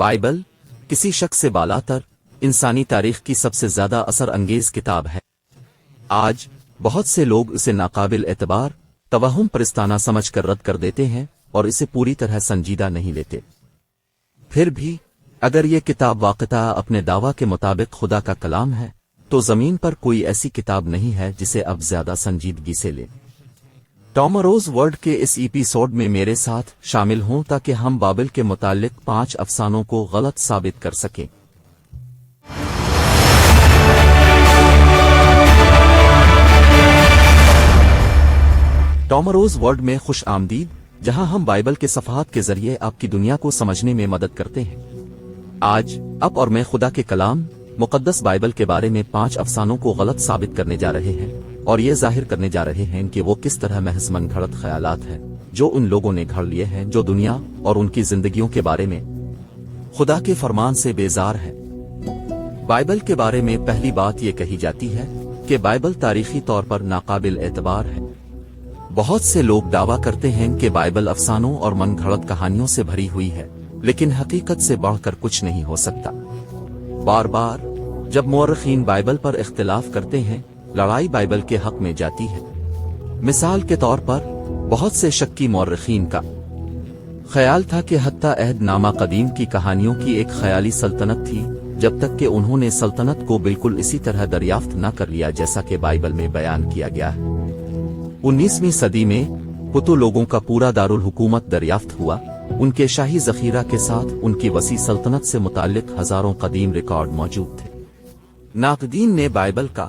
Bible کسی شخص سے بالا تر انسانی تاریخ کی سب سے زیادہ اثر انگیز کتاب ہے۔ آج بہت سے لوگ اسے ناقابل اعتبار، توہم پرستانہ سمجھ کر رد کر دیتے ہیں اور اسے پوری طرح سنجیدہ نہیں لیتے۔ پھر بھی اگر یہ کتاب واقعہ اپنے دعوی کے مطابق خدا کا کلام ہے، تو زمین پر کوئی ایسی کتاب نہیں ہے جسے اب زیادہ سنجیدگی سے لے۔ ٹامروز ورلڈ کے اس ایپیسوڈ میں میرے ساتھ شامل ہوں تاکہ ہم بابل کے متعلق پانچ افسانوں کو غلط ثابت کر سکیں۔ ٹامروز ورلڈ میں خوش آمدید، جہاں ہم بائبل کے صفحات کے ذریعے آپ کی دنیا کو سمجھنے میں مدد کرتے ہیں۔ آج اب اور میں خدا کے کلام، مقدس بائبل کے بارے میں پانچ افسانوں کو غلط ثابت کرنے جا رہے ہیں۔ اور یہ ظاہر کرنے جا رہے ہیں کہ وہ کس طرح محض من گھڑت خیالات ہیں، جو ان لوگوں نے گھڑ لیے ہیں، جو دنیا اور ان کی زندگیوں کے بارے میں خدا کے فرمان سے بیزار ہے بائبل کے بارے میں پہلی بات یہ کہی جاتی ہے کہ بائبل تاریخی طور پر ناقابل اعتبار ہے۔ بہت سے لوگ دعویٰ کرتے ہیں کہ بائبل افسانوں اور من گھڑت کہانیوں سے بھری ہوئی ہے، لیکن حقیقت سے بڑھ کر کچھ نہیں ہو سکتا۔ بار بار جب مورخین بائبل پر اختلاف کرتے ہیں لڑائی بائبل کے حق میں جاتی ہے۔ مثال کے طور پر، بہت سے شکی مورخین کا خیال تھا کہ حتیٰ عہد نامہ قدیم کی کہانیوں کی ایک خیالی سلطنت تھی، جب تک کہ انہوں نے سلطنت کو بالکل اسی طرح دریافت نہ کر لیا جیسا کہ بائبل میں بیان کیا گیا ہے۔ انیسویں صدی میں پتو لوگوں کا پورا دارالحکومت دریافت ہوا۔ ان کے شاہی ذخیرہ کے ساتھ ان کی وسیع سلطنت سے متعلق ہزاروں قدیم ریکارڈ موجود تھے۔ ناقدین نے بائبل کا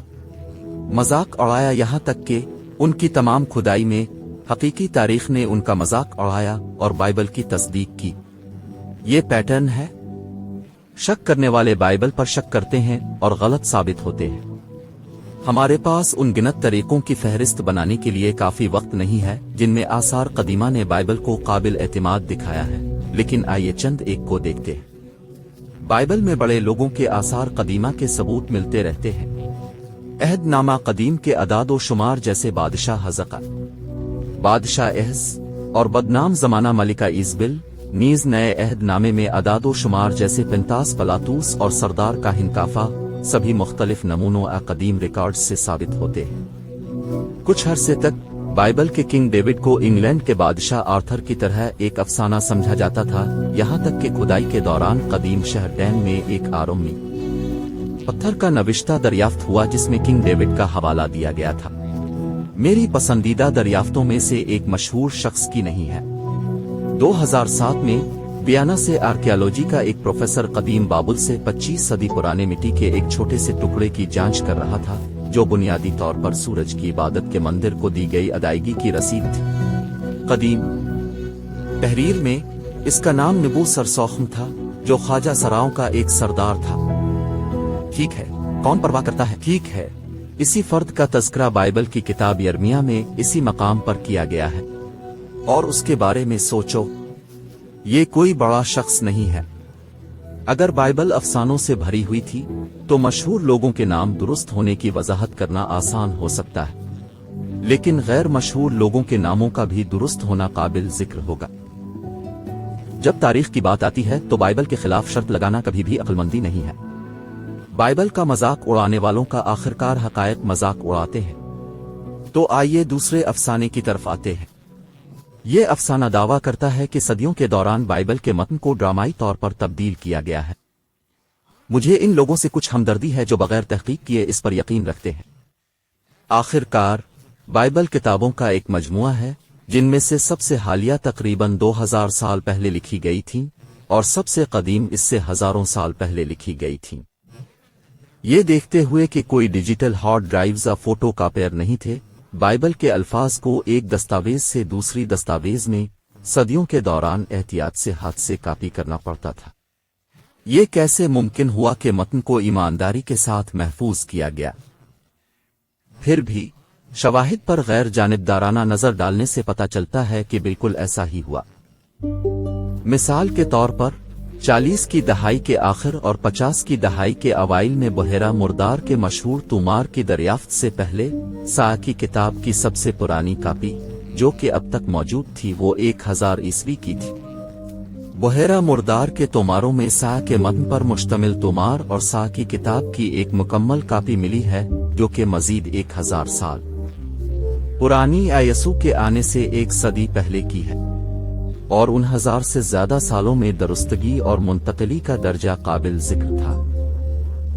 مذاق اڑایا یہاں تک کہ ان کی تمام کھدائی میں حقیقی تاریخ نے ان کا مذاق اڑایا اور بائبل کی تصدیق کی۔ یہ پیٹرن ہے۔ شک کرنے والے بائبل پر شک کرتے ہیں اور غلط ثابت ہوتے ہیں۔ ہمارے پاس ان گنت طریقوں کی فہرست بنانے کے لیے کافی وقت نہیں ہے جن میں آثار قدیمہ نے بائبل کو قابل اعتماد دکھایا ہے، لیکن آئیے چند ایک کو دیکھتے ہیں۔ بائبل میں بڑے لوگوں کے آثار قدیمہ کے ثبوت ملتے رہتے ہیں۔ عہد نامہ قدیم کے اداد و شمار جیسے بادشاہ حزقہ، بادشاہ احس اور بدنام زمانہ ملکہ ایزبل نیز نئے عہد نامے میں اداد و شمار جیسے پنتاس پلاتوس اور سردار کا ہنکافہ سبھی مختلف نمونوں قدیم ریکارڈ سے ثابت ہوتے ہیں۔ کچھ عرصے تک بائبل کے کنگ ڈیوڈ کو انگلینڈ کے بادشاہ آرتھر کی طرح ایک افسانہ سمجھا جاتا تھا، یہاں تک کہ کھدائی کے دوران قدیم شہر ڈین میں ایک آرومی پتھر کا نوشتہ دریافت ہوا جس میں کنگ ڈیوڈ کا حوالہ دیا گیا تھا۔ میری پسندیدہ دریافتوں میں سے ایک مشہور شخص کی نہیں ہے۔ دو ہزار سات میں بیانا سے آرکیالوجی کا ایک پروفیسر قدیم بابل سے پچیس صدی پرانے مٹی کے ایک چھوٹے سے ٹکڑے کی جانچ کر رہا تھا، جو بنیادی طور پر سورج کی عبادت کے مندر کو دی گئی ادائیگی کی رسید تھی۔ قدیم تحریر میں اس کا نام نبو سرسوخم تھا، جو خواجہ سراؤں کا ایک سردار تھا۔ ٹھیک ہے، کون پرواہ کرتا ہے؟ ٹھیک ہے۔ اسی فرد کا تذکرہ بائبل کی کتاب یرمیا میں اسی مقام پر کیا گیا ہے۔ اور اس کے بارے میں سوچو، یہ کوئی بڑا شخص نہیں ہے۔ اگر بائبل افسانوں سے بھری ہوئی تھی، تو مشہور لوگوں کے نام درست ہونے کی وضاحت کرنا آسان ہو سکتا ہے۔ لیکن غیر مشہور لوگوں کے ناموں کا بھی درست ہونا قابل ذکر ہوگا۔ جب تاریخ کی بات آتی ہے، تو بائبل کے خلاف شرط لگانا کبھی بھی عقلمندی نہیں ہے۔ بائبل کا مذاق اڑانے والوں کا آخرکار حقائق مذاق اڑاتے ہیں۔ تو آئیے دوسرے افسانے کی طرف آتے ہیں۔ یہ افسانہ دعویٰ کرتا ہے کہ صدیوں کے دوران بائبل کے متن کو ڈرامائی طور پر تبدیل کیا گیا ہے۔ مجھے ان لوگوں سے کچھ ہمدردی ہے جو بغیر تحقیق کیے اس پر یقین رکھتے ہیں۔ آخر کار بائبل کتابوں کا ایک مجموعہ ہے جن میں سے سب سے حالیہ تقریباً دو ہزار سال پہلے لکھی گئی تھیں اور سب سے قدیم اس سے ہزاروں سال پہلے لکھی گئی تھیں۔ یہ دیکھتے ہوئے کہ کوئی ڈیجیٹل ہارڈ ڈرائیوز یا فوٹو کاپیر نہیں تھے، بائبل کے الفاظ کو ایک دستاویز سے دوسری دستاویز میں صدیوں کے دوران احتیاط سے ہاتھ سے کاپی کرنا پڑتا تھا۔ یہ کیسے ممکن ہوا کہ متن کو ایمانداری کے ساتھ محفوظ کیا گیا؟ پھر بھی، شواہد پر غیر جانبدارانہ نظر ڈالنے سے پتا چلتا ہے کہ بالکل ایسا ہی ہوا۔ مثال کے طور پر چالیس کی دہائی کے آخر اور پچاس کی دہائی کے اوائل میں بحیرہ مردار کے مشہور تومار کی دریافت سے پہلے سا کی کتاب کی سب سے پرانی کاپی، جو کہ اب تک موجود تھی، وہ ایک ہزار عیسوی کی تھی۔ بحیرہ مردار کے توماروں میں سا کے متن پر مشتمل تومار اور سا کی کتاب کی ایک مکمل کاپی ملی ہے، جو کہ مزید ایک ہزار سال۔ پرانی یسو کے آنے سے ایک صدی پہلے کی ہے۔ اور ان ہزار سے زیادہ سالوں میں درستگی اور منتقلی کا درجہ قابل ذکر تھا۔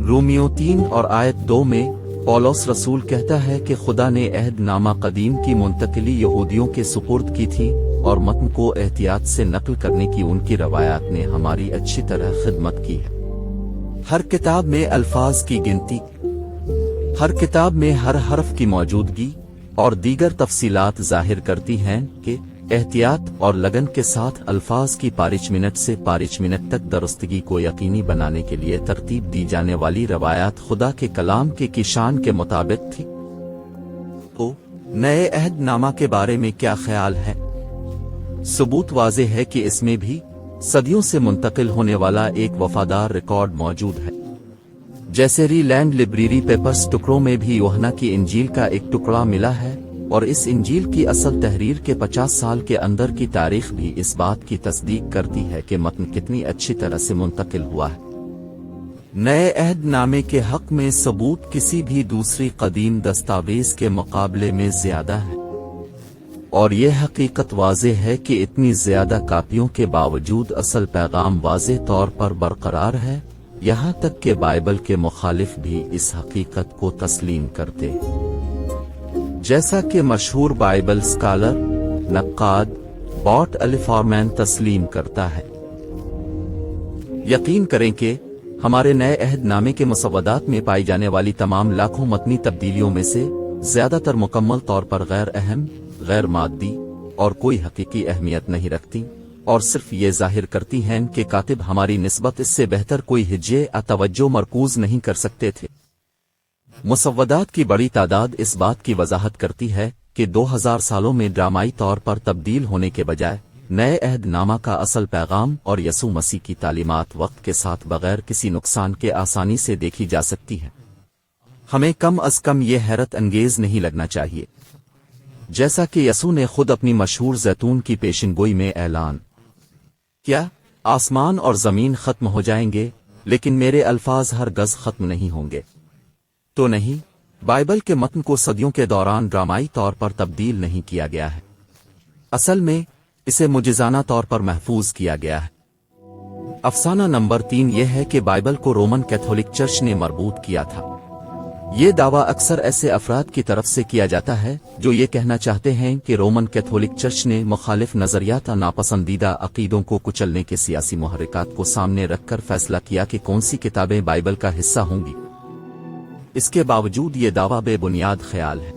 رومیو تین اور آیت دو میں پولوس رسول کہتا ہے کہ خدا نے عہد نامہ قدیم کی منتقلی یہودیوں کے سپرد کی تھی اور متن کو احتیاط سے نقل کرنے کی ان کی روایات نے ہماری اچھی طرح خدمت کی ہے۔ ہر کتاب میں الفاظ کی گنتی، ہر کتاب میں ہر حرف کی موجودگی اور دیگر تفصیلات ظاہر کرتی ہیں کہ احتیاط اور لگن کے ساتھ الفاظ کی پارچ منٹ سے پارچ منٹ تک درستگی کو یقینی بنانے کے لیے ترتیب دی جانے والی روایات خدا کے کلام کے کشان کے مطابق تھی۔ تو نئے عہد نامہ کے بارے میں کیا خیال ہے؟ ثبوت واضح ہے کہ اس میں بھی صدیوں سے منتقل ہونے والا ایک وفادار ریکارڈ موجود ہے۔ جیسے ری لینڈ لبریری پیپرز ٹکڑوں میں بھی یوہنا کی انجیل کا ایک ٹکڑا ملا ہے۔ اور اس انجیل کی اصل تحریر کے پچاس سال کے اندر کی تاریخ بھی اس بات کی تصدیق کرتی ہے کہ متن کتنی اچھی طرح سے منتقل ہوا ہے۔ نئے عہد نامے کے حق میں ثبوت کسی بھی دوسری قدیم دستاویز کے مقابلے میں زیادہ ہے۔ اور یہ حقیقت واضح ہے کہ اتنی زیادہ کاپیوں کے باوجود اصل پیغام واضح طور پر برقرار ہے۔ یہاں تک کہ بائبل کے مخالف بھی اس حقیقت کو تسلیم کرتے ہیں۔ جیسا کہ مشہور بائبل سکالر نقاد باٹ الفارمین تسلیم کرتا ہے۔ یقین کریں کہ ہمارے نئے عہد نامے کے مسودات میں پائی جانے والی تمام لاکھوں متنی تبدیلیوں میں سے زیادہ تر مکمل طور پر غیر اہم، غیر مادی اور کوئی حقیقی اہمیت نہیں رکھتی اور صرف یہ ظاہر کرتی ہیں کہ کاتب ہماری نسبت اس سے بہتر کوئی ہجے توجہ مرکوز نہیں کر سکتے تھے۔ مسودات کی بڑی تعداد اس بات کی وضاحت کرتی ہے کہ دو ہزار سالوں میں ڈرامائی طور پر تبدیل ہونے کے بجائے نئے عہد نامہ کا اصل پیغام اور یسو مسیح کی تعلیمات وقت کے ساتھ بغیر کسی نقصان کے آسانی سے دیکھی جا سکتی ہے ہمیں کم از کم یہ حیرت انگیز نہیں لگنا چاہیے۔ جیسا کہ یسو نے خود اپنی مشہور زیتون کی پیشن گوئی میں اعلان کیا، آسمان اور زمین ختم ہو جائیں گے، لیکن میرے الفاظ ہر گز ختم نہیں ہوں گے۔ تو نہیں، بائبل کے متن کو صدیوں کے دوران ڈرامائی طور پر تبدیل نہیں کیا گیا ہے۔ اصل میں اسے مجزانہ طور پر محفوظ کیا گیا ہے۔ افسانہ نمبر تین یہ ہے کہ بائبل کو رومن کیتھولک چرچ نے مربوط کیا تھا۔ یہ دعویٰ اکثر ایسے افراد کی طرف سے کیا جاتا ہے جو یہ کہنا چاہتے ہیں کہ رومن کیتھولک چرچ نے مخالف نظریات ناپسندیدہ عقیدوں کو کچلنے کے سیاسی محرکات کو سامنے رکھ کر فیصلہ کیا کہ کون سی کتابیں بائبل کا حصہ ہوں گی۔ اس کے باوجود یہ دعویٰ بے بنیاد خیال ہے۔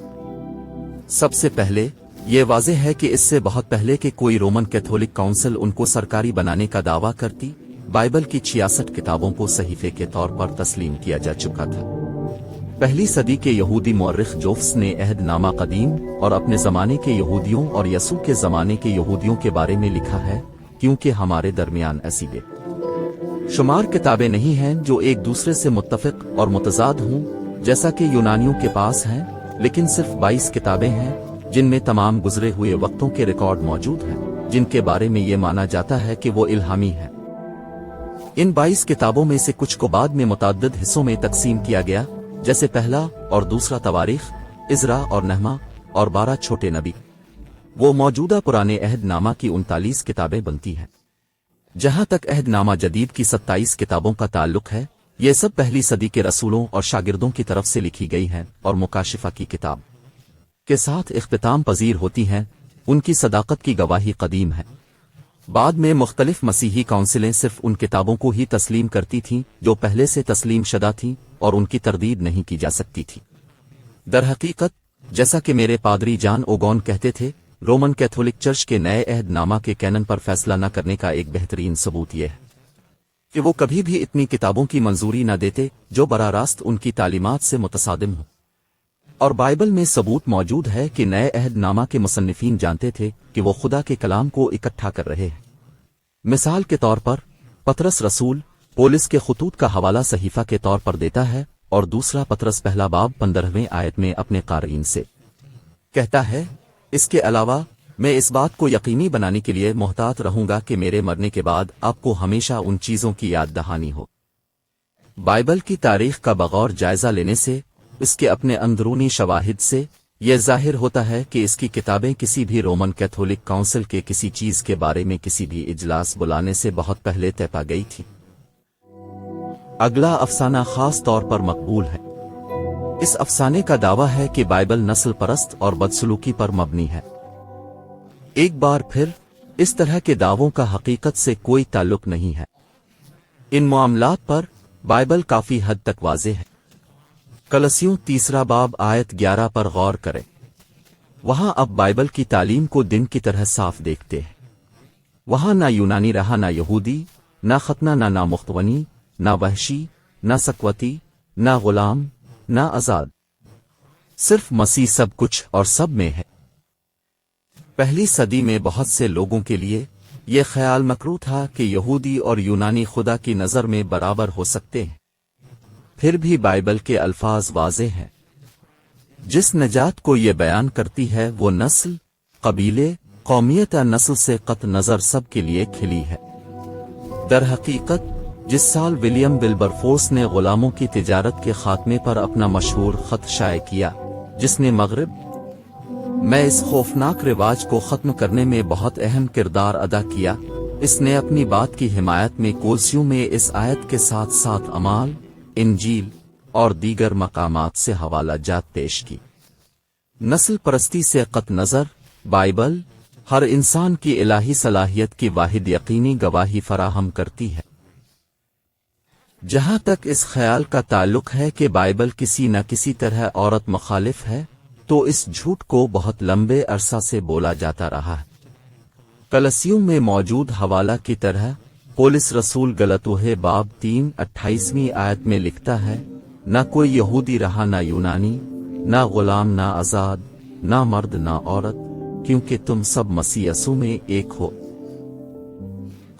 سب سے پہلے یہ واضح ہے کہ اس سے بہت پہلے کہ کوئی رومن کیتھولک کاؤنسل ان کو سرکاری بنانے کا دعویٰ کرتی، بائبل کی چھیاسٹھ کتابوں کو صحیفے کے طور پر تسلیم کیا جا چکا تھا۔ پہلی صدی کے یہودی مورخ جوفس نے عہد نامہ قدیم اور اپنے زمانے کے یہودیوں اور یسو کے زمانے کے یہودیوں کے بارے میں لکھا ہے، کیونکہ ہمارے درمیان ایسی بے شمار کتابیں نہیں ہیں جو ایک دوسرے سے متفق اور متضاد ہوں جیسا کہ یونانیوں کے پاس ہیں، لیکن صرف بائیس کتابیں ہیں، جن میں تمام گزرے ہوئے وقتوں کے ریکارڈ موجود ہیں، جن کے بارے میں یہ مانا جاتا ہے کہ وہ الہامی ہے ان بائیس کتابوں میں سے کچھ کو بعد میں متعدد حصوں میں تقسیم کیا گیا، جیسے پہلا اور دوسرا تواریخ، ازرا اور نہما، اور بارہ چھوٹے نبی۔ وہ موجودہ پرانے عہد نامہ کی انتالیس کتابیں بنتی ہیں۔ جہاں تک عہد نامہ جدید کی ستائیس کتابوں کا تعلق ہے یہ سب پہلی صدی کے رسولوں اور شاگردوں کی طرف سے لکھی گئی ہیں اور مکاشفہ کی کتاب کے ساتھ اختتام پذیر ہوتی ہیں، ان کی صداقت کی گواہی قدیم ہے۔ بعد میں مختلف مسیحی کونسلیں صرف ان کتابوں کو ہی تسلیم کرتی تھیں جو پہلے سے تسلیم شدہ تھیں اور ان کی تردید نہیں کی جا سکتی تھی۔ در حقیقت، جیسا کہ میرے پادری جان اوگون کہتے تھے، رومن کیتھولک چرچ کے نئے عہد نامہ کے کینن پر فیصلہ نہ کرنے کا ایک بہترین ثبوت یہ ہے۔ کہ وہ کبھی بھی اتنی کتابوں کی منظوری نہ دیتے جو براہ راست ان کی تعلیمات سے متصادم ہوں۔ اور بائبل میں ثبوت موجود ہے کہ نئے عہد نامہ کے مصنفین جانتے تھے کہ وہ خدا کے کلام کو اکٹھا کر رہے ہیں۔ مثال کے طور پر، پترس رسول پولس کے خطوط کا حوالہ صحیفہ کے طور پر دیتا ہے اور دوسرا پترس پہلا باب پندرہویں آیت میں اپنے قارئین سے۔ کہتا ہے، اس کے علاوہ میں اس بات کو یقینی بنانے کے لیے محتاط رہوں گا کہ میرے مرنے کے بعد آپ کو ہمیشہ ان چیزوں کی یاد دہانی ہو۔ بائبل کی تاریخ کا بغور جائزہ لینے سے، اس کے اپنے اندرونی شواہد سے یہ ظاہر ہوتا ہے کہ اس کی کتابیں کسی بھی رومن کیتھولک کونسل کے کسی چیز کے بارے میں کسی بھی اجلاس بلانے سے بہت پہلے طے پا گئی تھی۔ اگلا افسانہ خاص طور پر مقبول ہے۔ اس افسانے کا دعویٰ ہے کہ بائبل نسل پرست اور بدسلوکی پر مبنی ہے۔ ایک بار پھر، اس طرح کے دعووں کا حقیقت سے کوئی تعلق نہیں ہے۔ ان معاملات پر بائبل کافی حد تک واضح ہے۔ کلسیوں تیسرا باب آیت گیارہ پر غور کرے وہاں اب بائبل کی تعلیم کو دن کی طرح صاف دیکھتے ہیں۔ وہاں نہ یونانی رہا، نہ یہودی، نہ ختنہ، نہ نامختونی نہ وحشی، نہ سکوتی، نہ غلام، نہ آزاد۔ صرف مسیح سب کچھ اور سب میں ہے۔ پہلی صدی میں بہت سے لوگوں کے لیے یہ خیال مکرو تھا کہ یہودی اور یونانی خدا کی نظر میں برابر ہو سکتے ہیں۔ پھر بھی بائبل کے الفاظ واضح ہیں۔ جس نجات کو یہ بیان کرتی ہے وہ نسل، قبیلے، قومیت یا نسل سے قط نظر سب کے لیے کھلی ہے۔ در حقیقت، جس سال ولیم بلبرفورس نے غلاموں کی تجارت کے خاتمے پر اپنا مشہور خط شائع کیا، جس نے مغرب میں اس خوفناک رواج کو ختم کرنے میں بہت اہم کردار ادا کیا۔ اس نے اپنی بات کی حمایت میں کولسیوں میں اس آیت کے ساتھ ساتھ امال، انجیل اور دیگر مقامات سے حوالہ جات پیش کی۔ نسل پرستی سے قط نظر، بائبل ہر انسان کی الہی صلاحیت کی واحد یقینی گواہی فراہم کرتی ہے۔ جہاں تک اس خیال کا تعلق ہے کہ بائبل کسی نہ کسی طرح عورت مخالف ہے تو اس جھوٹ کو بہت لمبے عرصہ سے بولا جاتا رہا۔ ہے کلسیوں میں موجود حوالہ کی طرح پولیس رسول غلطوہ باب تین اٹھائیسویں آیت میں لکھتا ہے، نہ کوئی یہودی رہا نہ یونانی، نہ غلام نہ آزاد، نہ مرد نہ عورت، کیونکہ تم سب مسیسو میں ایک ہو۔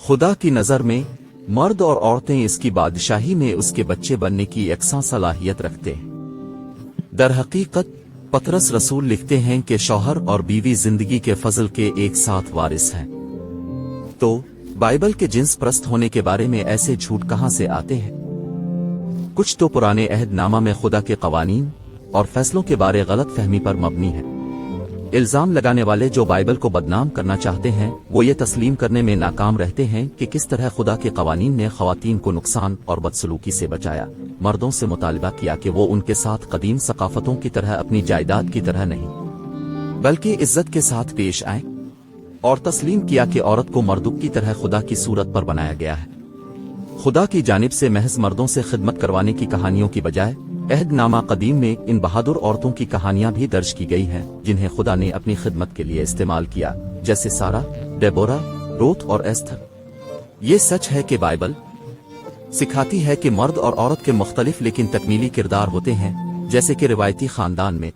خدا کی نظر میں مرد اور عورتیں اس کی بادشاہی میں اس کے بچے بننے کی یکساں صلاحیت رکھتے ہیں۔ در حقیقت پترس رسول لکھتے ہیں کہ شوہر اور بیوی زندگی کے فضل کے ایک ساتھ وارث ہیں۔ تو بائبل کے جنس پرست ہونے کے بارے میں ایسے جھوٹ کہاں سے آتے ہیں؟ کچھ تو پرانے عہد نامہ میں خدا کے قوانین اور فیصلوں کے بارے غلط فہمی پر مبنی ہے الزام لگانے والے جو بائبل کو بدنام کرنا چاہتے ہیں، وہ یہ تسلیم کرنے میں ناکام رہتے ہیں کہ کس طرح خدا کے قوانین نے خواتین کو نقصان اور بدسلوکی سے بچایا۔ مردوں سے مطالبہ کیا کہ وہ ان کے ساتھ قدیم ثقافتوں کی طرح اپنی جائیداد کی طرح نہیں۔ بلکہ عزت کے ساتھ پیش آئیں اور تسلیم کیا کہ عورت کو مردوں کی طرح خدا کی صورت پر بنایا گیا ہے۔ خدا کی جانب سے محض مردوں سے خدمت کروانے کی کہانیوں کی بجائے عہد نامہ قدیم میں ان بہادر عورتوں کی کہانیاں بھی درج کی گئی ہیں، جنہیں خدا نے اپنی خدمت کے لیے استعمال کیا، جیسے سارا، ڈیبورا، روت اور ایستھر۔ یہ سچ ہے کہ بائبل سکھاتی ہے کہ مرد اور عورت کے مختلف لیکن تکمیلی کردار ہوتے ہیں، جیسے کہ روایتی خاندان میں۔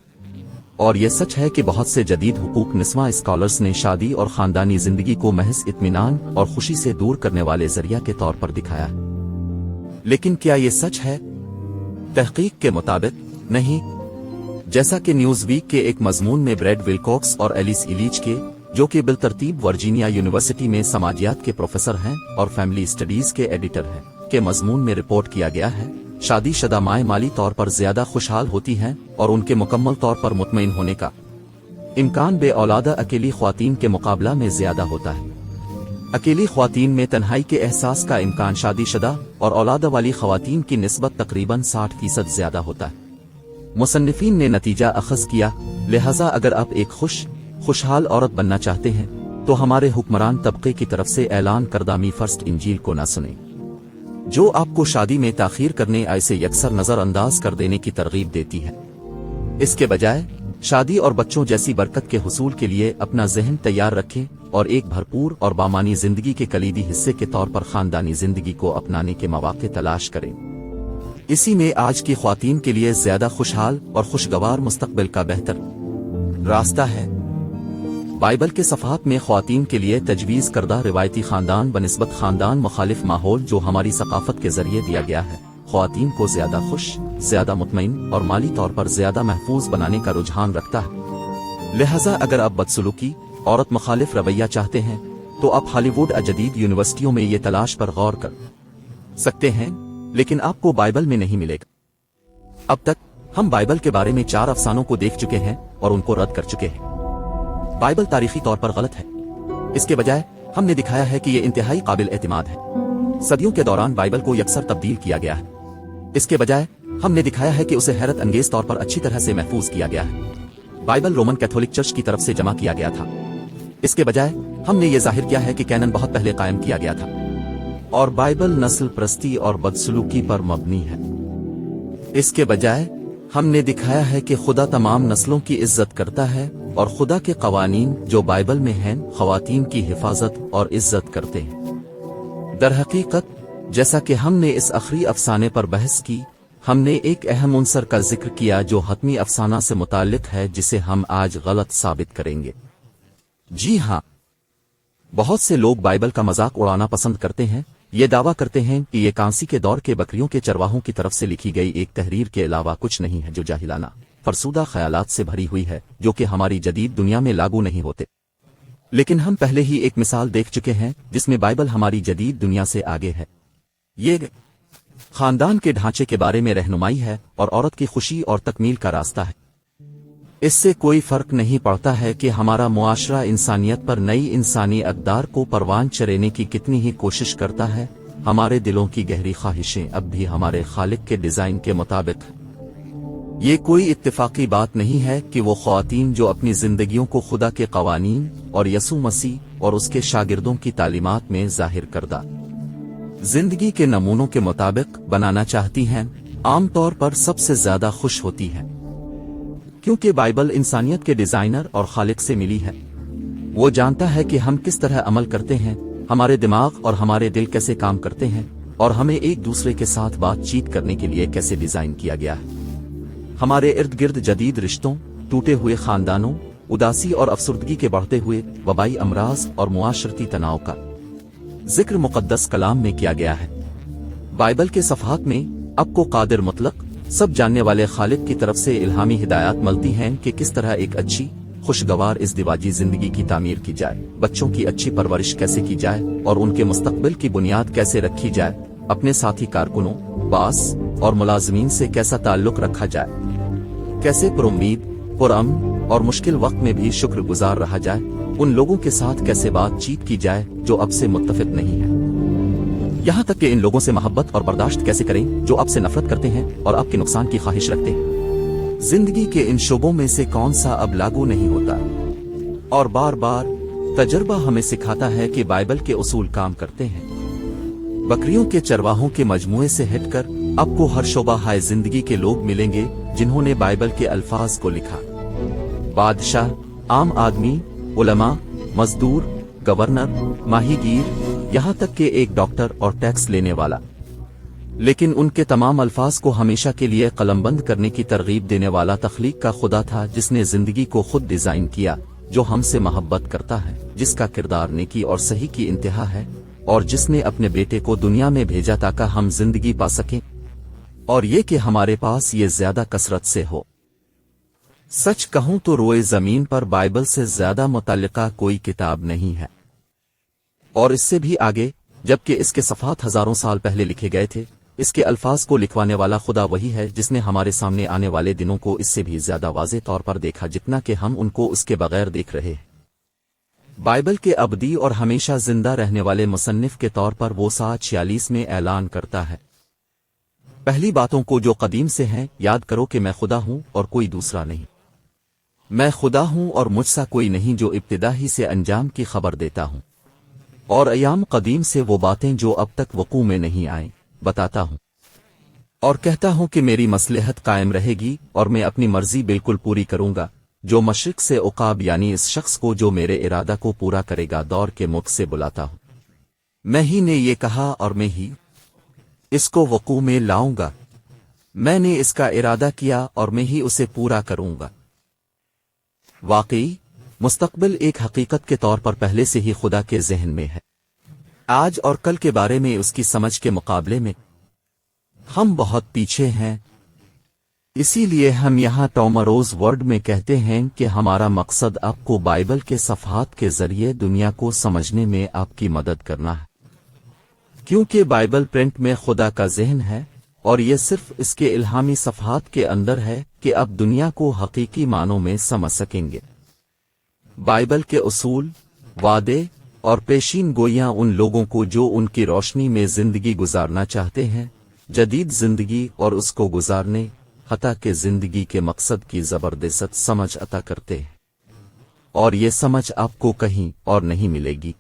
اور یہ سچ ہے کہ بہت سے جدید حقوق نسواں اسکالرز نے شادی اور خاندانی زندگی کو محض اطمینان اور خوشی سے دور کرنے والے ذریعہ کے طور پر دکھایا۔ لیکن کیا یہ سچ ہے؟ تحقیق کے مطابق نہیں۔ جیسا کہ نیوز ویک کے ایک مضمون میں بریڈ ولکوکس اور ایلیس ایلیچ کے، جو کہ بالترتیب ورجینیا یونیورسٹی میں سماجیات کے پروفیسر ہیں اور فیملی اسٹڈیز کے ایڈیٹر ہیں، کے مضمون میں رپورٹ کیا گیا ہے۔ شادی شدہ مائیں مالی طور پر زیادہ خوشحال ہوتی ہیں اور ان کے مکمل طور پر مطمئن ہونے کا امکان بے اولادہ اکیلی خواتین کے مقابلہ میں زیادہ ہوتا ہے۔ اکیلی خواتین میں تنہائی کے احساس کا امکان شادی شدہ اور اولادہ والی خواتین کی نسبت تقریباً ساٹھ فیصد زیادہ ہوتا ہے۔ مصنفین نے نتیجہ اخذ کیا، لہذا اگر آپ ایک خوش، خوشحال عورت بننا چاہتے ہیں، تو ہمارے حکمران طبقے کی طرف سے اعلان کردہ می فرسٹ انجیل کو نہ سنیں۔ جو آپ کو شادی میں تاخیر کرنے ایسے یکسر نظر انداز کر دینے کی ترغیب دیتی ہے۔ اس کے بجائے، شادی اور بچوں جیسی برکت کے حصول کے لیے اپنا ذہن تیار رکھیں۔ اور ایک بھرپور اور بامانی زندگی کے کلیدی حصے کے طور پر خاندانی زندگی کو اپنانے کے مواقع تلاش کریں۔ اسی میں آج کی خواتین کے لیے زیادہ خوشحال اور خوشگوار مستقبل کا بہتر راستہ ہے۔ بائبل کے صفحات میں خواتین کے لیے تجویز کردہ روایتی خاندان بنسبت خاندان مخالف ماحول جو ہماری ثقافت کے ذریعے دیا گیا ہے۔ خواتین کو زیادہ خوش، زیادہ مطمئن اور مالی طور پر زیادہ محفوظ بنانے کا رجحان رکھتا ہے۔ لہذا اگر آپ بدسلوکی عورت مخالف رویہ چاہتے ہیں، تو آپ ہالی ووڈ جدید یونیورسٹیوں میں یہ تلاش پر غور کر سکتے ہیں، لیکن آپ کو بائبل میں نہیں ملے گا۔ اب تک ہم بائبل کے بارے میں چار افسانوں کو دیکھ چکے ہیں اور ان کو رد کر چکے ہیں۔ بائبل تاریخی طور پر غلط ہے۔ اس کے بجائے ہم نے دکھایا ہے کہ یہ انتہائی قابل اعتماد ہے۔ صدیوں کے دوران بائبل کو یکسر تبدیل کیا گیا ہے۔ اس کے بجائے ہم نے دکھایا ہے کہ اسے حیرت انگیز طور پر اچھی طرح سے محفوظ کیا گیا ہے۔ بائبل رومن کیتھولک چرچ کی طرف سے جمع کیا گیا تھا۔ اس کے بجائے ہم نے یہ ظاہر کیا ہے کہ کینن بہت پہلے قائم کیا گیا تھا اور بائبل نسل پرستی اور بدسلوکی پر مبنی ہے۔ اس کے بجائے ہم نے دکھایا ہے کہ خدا تمام نسلوں کی عزت کرتا ہے اور خدا کے قوانین جو بائبل میں ہیں خواتین کی حفاظت اور عزت کرتے ہیں۔ در حقیقت جیسا کہ ہم نے اس اخری افسانے پر بحث کی، ہم نے ایک اہم عنصر کا ذکر کیا جو حتمی افسانہ سے متعلق ہے جسے ہم آج غلط ثابت کریں گے۔ جی ہاں بہت سے لوگ بائبل کا مذاق اڑانا پسند کرتے ہیں، یہ دعویٰ کرتے ہیں کہ یہ کانسی کے دور کے بکریوں کے چرواہوں کی طرف سے لکھی گئی ایک تحریر کے علاوہ کچھ نہیں ہے جو جاہلانہ، فرسودہ خیالات سے بھری ہوئی ہے جو کہ ہماری جدید دنیا میں لاگو نہیں ہوتے۔ لیکن ہم پہلے ہی ایک مثال دیکھ چکے ہیں جس میں بائبل ہماری جدید دنیا سے آگے ہے۔ یہ خاندان کے ڈھانچے کے بارے میں رہنمائی ہے اور عورت کی خوشی اور تکمیل کا راستہ ہے۔ اس سے کوئی فرق نہیں پڑتا ہے کہ ہمارا معاشرہ انسانیت پر نئی انسانی اقدار کو پروان چرینے کی کتنی ہی کوشش کرتا ہے، ہمارے دلوں کی گہری خواہشیں اب بھی ہمارے خالق کے ڈیزائن کے مطابق یہ کوئی اتفاقی بات نہیں ہے کہ وہ خواتین جو اپنی زندگیوں کو خدا کے قوانین اور یسو مسیح اور اس کے شاگردوں کی تعلیمات میں ظاہر کردہ۔ زندگی کے نمونوں کے مطابق بنانا چاہتی ہیں، عام طور پر سب سے زیادہ خوش ہوتی ہیں۔ کیونکہ بائبل انسانیت کے ڈیزائنر اور خالق سے ملی ہے۔ وہ جانتا ہے کہ ہم کس طرح عمل کرتے ہیں، ہمارے دماغ اور ہمارے دل کیسے کام کرتے ہیں، اور ہمیں ایک دوسرے کے ساتھ بات چیت کرنے کے لیے کیسے ڈیزائن کیا گیا ہے۔ ہمارے ارد گرد جدید رشتوں، ٹوٹے ہوئے خاندانوں، اداسی اور افسردگی کے بڑھتے ہوئے وبائی امراض اور معاشرتی تناؤ کا ذکر مقدس کلام میں کیا گیا ہے۔ بائبل کے صفحات میں اب کو قادر مطلق سب جاننے والے خالق کی طرف سے الہامی ہدایات ملتی ہیں کہ کس طرح ایک اچھی، خوشگوار اس دیواجی زندگی کی تعمیر کی جائے۔ بچوں کی اچھی پرورش کیسے کی جائے اور ان کے مستقبل کی بنیاد کیسے رکھی جائے۔ اپنے ساتھی کارکنوں، باس اور ملازمین سے کیسا تعلق رکھا جائے۔ کیسے پر امید پرامن اور مشکل وقت میں بھی شکر گزار رہا جائے۔ ان لوگوں کے ساتھ کیسے بات چیت کی جائے جو اب سے متفق نہیں ہے یہاں تک کہ ان لوگوں سے محبت اور برداشت کیسے کریں جو اب سے نفرت کرتے ہیں اور اب کے نقصان کی خواہش رکھتے ہیں؟ زندگی کے ان شعبوں میں سے کون سا اب لاگو نہیں ہوتا؟ اور بار بار تجربہ ہمیں سکھاتا ہے کہ بائبل کے اصول کام کرتے ہیں۔ بکریوں کے چرواہوں کے مجموعے سے ہٹ کر اب کو ہر شعبہ ہائے زندگی کے لوگ ملیں گے جنہوں نے بائبل کے الفاظ کو لکھا۔ بادشاہ، عام آدمی، علماء، مزدور، گورنر، ماہی گیر یہاں تک کہ ایک ڈاکٹر اور ٹیکس لینے والا۔ لیکن ان کے تمام الفاظ کو ہمیشہ کے لیے قلم بند کرنے کی ترغیب دینے والا تخلیق کا خدا تھا جس نے زندگی کو خود ڈیزائن کیا، جو ہم سے محبت کرتا ہے، جس کا کردار نیکی اور صحیح کی انتہا ہے، اور جس نے اپنے بیٹے کو دنیا میں بھیجا تاکہ ہم زندگی پا سکیں۔ اور یہ کہ ہمارے پاس یہ زیادہ کثرت سے ہو۔ سچ کہوں تو روئے زمین پر بائبل سے زیادہ متعلقہ کوئی کتاب نہیں ہے۔ اور اس سے بھی آگے، جبکہ اس کے صفحات ہزاروں سال پہلے لکھے گئے تھے، اس کے الفاظ کو لکھوانے والا خدا وہی ہے جس نے ہمارے سامنے آنے والے دنوں کو اس سے بھی زیادہ واضح طور پر دیکھا، جتنا کہ ہم ان کو اس کے بغیر دیکھ رہے ہیں۔ بائبل کے ابدی اور ہمیشہ زندہ رہنے والے مصنف کے طور پر وہ سا چھیالیس میں اعلان کرتا ہے۔ پہلی باتوں کو جو قدیم سے ہیں، یاد کرو کہ میں خدا ہوں اور کوئی دوسرا نہیں۔ میں خدا ہوں اور مجھ سا کوئی نہیں جو ابتدا ہی سے انجام کی خبر دیتا ہوں۔ اور ایام قدیم سے وہ باتیں جو اب تک وقوع میں نہیں آئیں، بتاتا ہوں۔ اور کہتا ہوں کہ میری مسلحت قائم رہے گی اور میں اپنی مرضی بالکل پوری کروں گا، جو مشرق سے اقاب یعنی اس شخص کو جو میرے ارادہ کو پورا کرے گا دور کے مکھ سے بلاتا ہوں۔ میں ہی نے یہ کہا اور میں ہی اس کو وقوع میں لاؤں گا۔ میں نے اس کا ارادہ کیا اور میں ہی اسے پورا کروں گا۔ واقعی مستقبل ایک حقیقت کے طور پر پہلے سے ہی خدا کے ذہن میں ہے۔ آج اور کل کے بارے میں اس کی سمجھ کے مقابلے میں ہم بہت پیچھے ہیں۔ اسی لیے ہم یہاں ٹومروز ورڈ میں کہتے ہیں کہ ہمارا مقصد آپ کو بائبل کے صفحات کے ذریعے دنیا کو سمجھنے میں آپ کی مدد کرنا ہے۔ کیونکہ بائبل پرنٹ میں خدا کا ذہن ہے اور یہ صرف اس کے الہامی صفحات کے اندر ہے کہ اب دنیا کو حقیقی معنوں میں سمجھ سکیں گے۔ بائبل کے اصول، وعدے اور پیشین گویاں ان لوگوں کو جو ان کی روشنی میں زندگی گزارنا چاہتے ہیں، جدید زندگی اور اس کو گزارنے، حتیٰ کہ زندگی کے مقصد کی زبردست سمجھ عطا کرتے ہیں۔ اور یہ سمجھ آپ کو کہیں اور نہیں ملے گی۔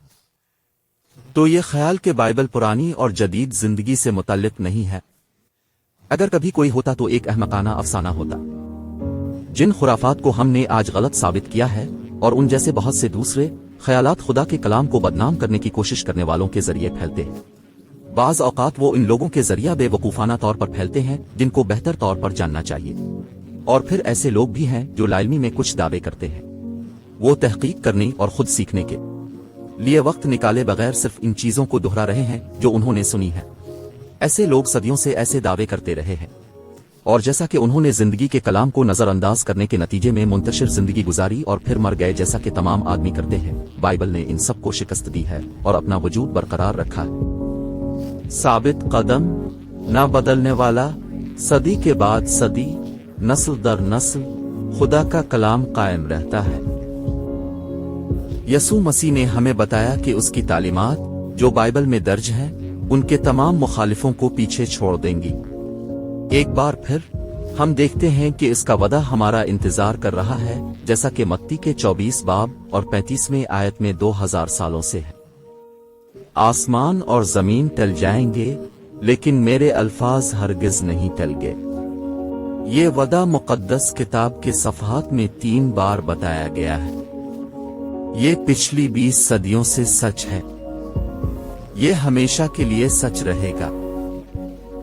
تو یہ خیال کہ بائبل پرانی اور جدید زندگی سے متعلق نہیں ہے۔ اگر کبھی کوئی ہوتا تو ایک احمقانہ افسانہ ہوتا۔ جن خرافات کو ہم نے آج غلط ثابت کیا ہے اور ان جیسے بہت سے دوسرے خیالات خدا کے کلام کو بدنام کرنے کی کوشش کرنے والوں کے ذریعے پھیلتے ہیں۔ بعض اوقات وہ ان لوگوں کے ذریعہ بے وقوفانہ طور پر پھیلتے ہیں جن کو بہتر طور پر جاننا چاہیے۔ اور پھر ایسے لوگ بھی ہیں جو لائلمی میں کچھ دعوے کرتے ہیں۔ وہ تحقیق کرنے اور خود سیکھنے کے لیے وقت نکالے بغیر صرف ان چیزوں کو دہرا رہے ہیں جو انہوں نے سنی ہے ایسے لوگ صدیوں سے ایسے دعوے کرتے رہے ہیں۔ اور جیسا کہ انہوں نے زندگی کے کلام کو نظر انداز کرنے کے نتیجے میں منتشر زندگی گزاری اور پھر مر گئے جیسا کہ تمام آدمی کرتے ہیں، بائبل نے ان سب کو شکست دی ہے اور اپنا وجود برقرار رکھا ہے۔ ثابت قدم نہ بدلنے والا، صدی کے بعد صدی، نسل در نسل، خدا کا کلام قائم رہتا ہے۔ یسو مسیح نے ہمیں بتایا کہ اس کی تعلیمات جو بائبل میں درج ہیں، ان کے تمام مخالفوں کو پیچھے چھوڑ دیں گی۔ ایک بار پھر ہم دیکھتے ہیں کہ اس کا وعدہ ہمارا انتظار کر رہا ہے، جیسا کہ متی کے چوبیس باب اور پینتیسویں آیت میں دو ہزار سالوں سے ہے۔ آسمان اور زمین ٹل جائیں گے، لیکن میرے الفاظ ہرگز نہیں ٹل گے۔ یہ وعدہ مقدس کتاب کے صفحات میں تین بار بتایا گیا ہے۔ یہ پچھلی بیس صدیوں سے سچ ہے۔ یہ ہمیشہ کے لیے سچ رہے گا۔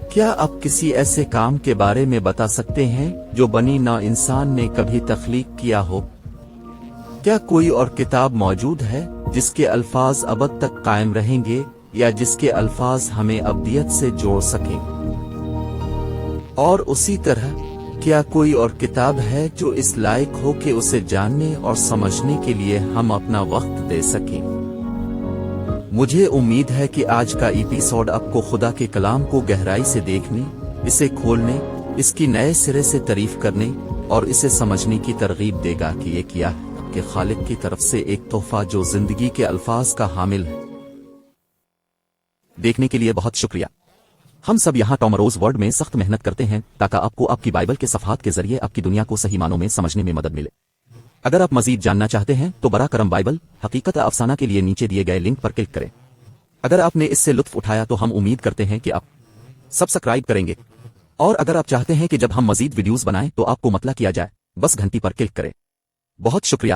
کیا آپ کسی ایسے کام کے بارے میں بتا سکتے ہیں جو بنی نہ انسان نے کبھی تخلیق کیا ہو؟ کیا کوئی اور کتاب موجود ہے جس کے الفاظ ابد تک قائم رہیں گے یا جس کے الفاظ ہمیں ابدیت سے جوڑ سکیں؟ اور اسی طرح، کیا کوئی اور کتاب ہے جو اس لائق ہو کہ اسے جاننے اور سمجھنے کے لیے ہم اپنا وقت دے سکیں؟ مجھے امید ہے کہ آج کا ایپیسوڈ آپ کو خدا کے کلام کو گہرائی سے دیکھنے، اسے کھولنے، اس کی نئے سرے سے تعریف کرنے اور اسے سمجھنے کی ترغیب دے گا کہ یہ کیا ہے کہ خالق کی طرف سے ایک تحفہ جو زندگی کے الفاظ کا حامل ہے۔ دیکھنے کے لیے بہت شکریہ۔ ہم سب یہاں ٹامروز ورڈ میں سخت محنت کرتے ہیں تاکہ آپ کو آپ کی بائبل کے صفحات کے ذریعے آپ کی دنیا کو صحیح معنوں میں سمجھنے میں مدد ملے۔ اگر آپ مزید جاننا چاہتے ہیں تو برا کرم بائبل، حقیقت افسانہ کے لیے نیچے دیے گئے لنک پر کلک کریں۔ اگر آپ نے اس سے لطف اٹھایا تو ہم امید کرتے ہیں کہ آپ سبسکرائب کریں گے۔ اور اگر آپ چاہتے ہیں کہ جب ہم مزید ویڈیوز بنائیں تو آپ کو مطلع کیا جائے، بس گھنٹی پر کلک کریں۔ بہت شکریہ۔